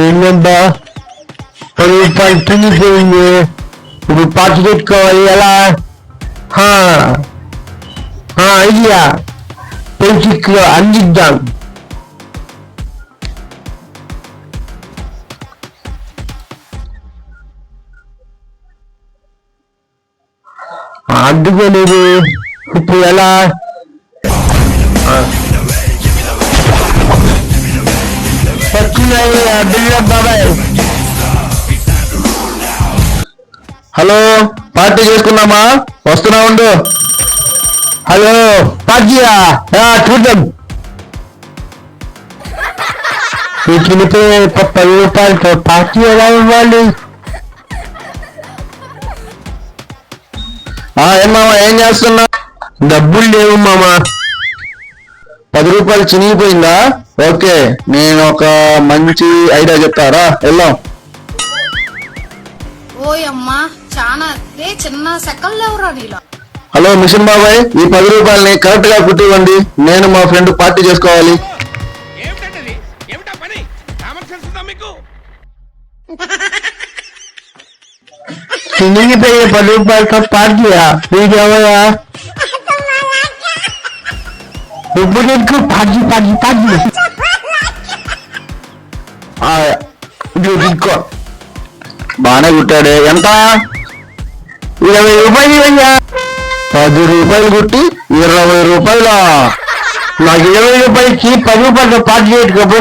ఏంటబ్బా పది రూపాయలు తిరిగిపోయింది ఇప్పుడు పార్టీ పెట్టుకోవాలి ఎలా? హా. ఐడియా. పెంచిక్లో అందిద్దాం. అడ్డుకోలేదు. ఇప్పుడు ఎలా? హలో పార్టీ చేసుకున్నామా వస్తున్నా ఉండు. హలో పార్టీయా? చూద్దాం. వీటికి పది రూపాయలతో పార్టీ ఎలా ఇవ్వాలి? ఏం మామ ఏం చేస్తున్నా డబ్బులు లేవు మామ. పది రూపాయలు చినిగిపోయిందా? ఓకే నేను ఒక మంచి ఐడియా చెప్తారా? వెళ్దాం. ఓయమ్మా చాలా ఏ చిన్న సెకండ్ ఎవరా నీలో? హలో మిషన్ బాబాయ్ ఈ పది రూపాయలని కరెక్ట్గా కుట్టివ్వండి. నేను మా ఫ్రెండ్ పార్టీ చేసుకోవాలి. చినిగిపోయే పది రూపాయలతో పార్టీయా? నీకేమయ్యా ఇప్పుడు పార్టీ పార్టీ పార్టీ. బాగానే కుట్టాడు. ఎంత? ఇరవై రూపాయలు అయ్యా పది రూపాయలు కుట్టి ఇరవై రూపాయల? నాకు ఇరవై రూపాయలకి పది రూపాయలు పార్టీ చేయకపో